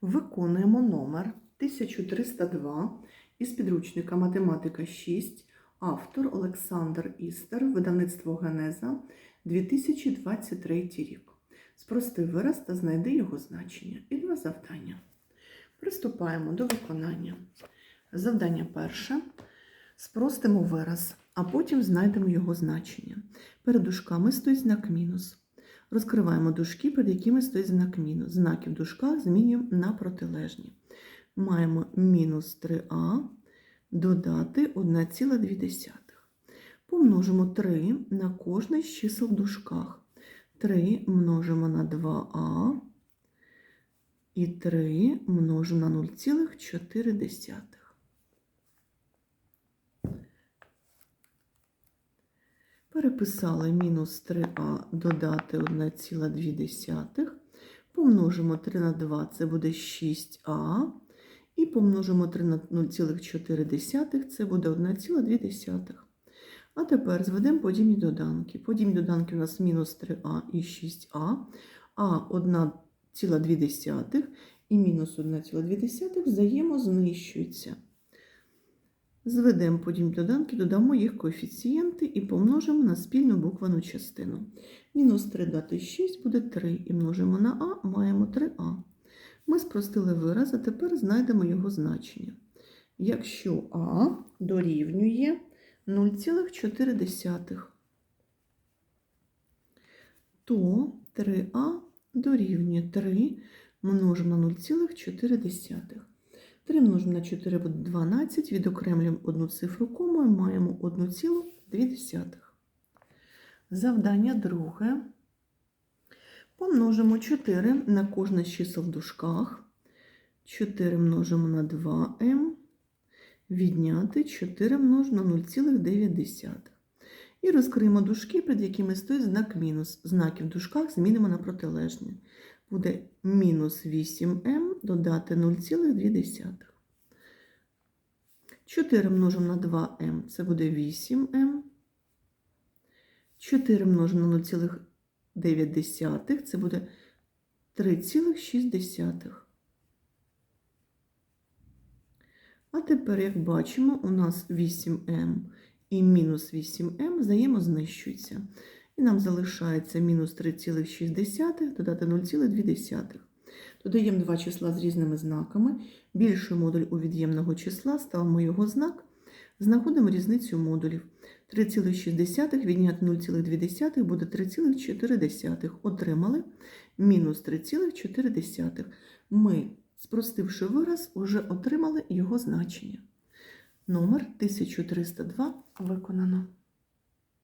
Виконуємо номер 1302 із підручника Математика 6, автор Олександр Істер, видавництво Генеза 2023 рік. Спрости вираз та знайди його значення. І два завдання. Приступаємо до виконання. Завдання перше. Спростимо вираз, а потім знайдемо його значення. Перед дужками стоїть знак мінус. Розкриваємо дужки, перед якими стоїть знак мінус. Знаки в змінюємо на протилежні. Маємо мінус 3а додати 1,2. Помножимо 3 на кожне з чисел в дужках. 3 множимо на 2а і 3 множимо на 0,4. Переписали мінус 3а додати 1,2. Помножимо 3 на 2, це буде 6а. І помножимо 3 на 0,4, це буде 1,2. А тепер зведемо подібні доданки. Подібні доданки у нас мінус 3а і 6а, а 1,2 і мінус 1,2 взаємознищуються. Зведемо подібні доданки, додамо їх коефіцієнти і помножимо на спільну буквену частину. Мінус 3 дати 6 буде 3, і множимо на а, маємо 3а. Ми спростили вираз, а тепер знайдемо його значення. Якщо а дорівнює 0,4, то 3а дорівнює 3 множимо на 0,4. 3 множимо на 4 буде 12, відокремлюємо одну цифру комою, маємо 1,2. Завдання друге. Помножимо 4 на кожне з чисел в дужках. 4 множимо на 2m, відняти 4 множимо на 0,9. І розкриємо дужки, перед якими стоїть знак мінус. Знаки в дужках змінимо на протилежні. Буде мінус 8m додати 0,2. 4 множимо на 2m, це буде 8m. 4 множимо на 0,9, це буде 3,6. А тепер, як бачимо, у нас 8m і мінус 8m взаємознищуються. І нам залишається мінус 3,6 додати 0,2. Додаємо два числа з різними знаками. Більший модуль у від'ємного числа, ставимо його знак, знаходимо різницю модулів. 3,6 відняти 0,2 буде 3,4. Отримали мінус 3,4. Ми, спростивши вираз, уже отримали його значення. Номер 1302 виконано.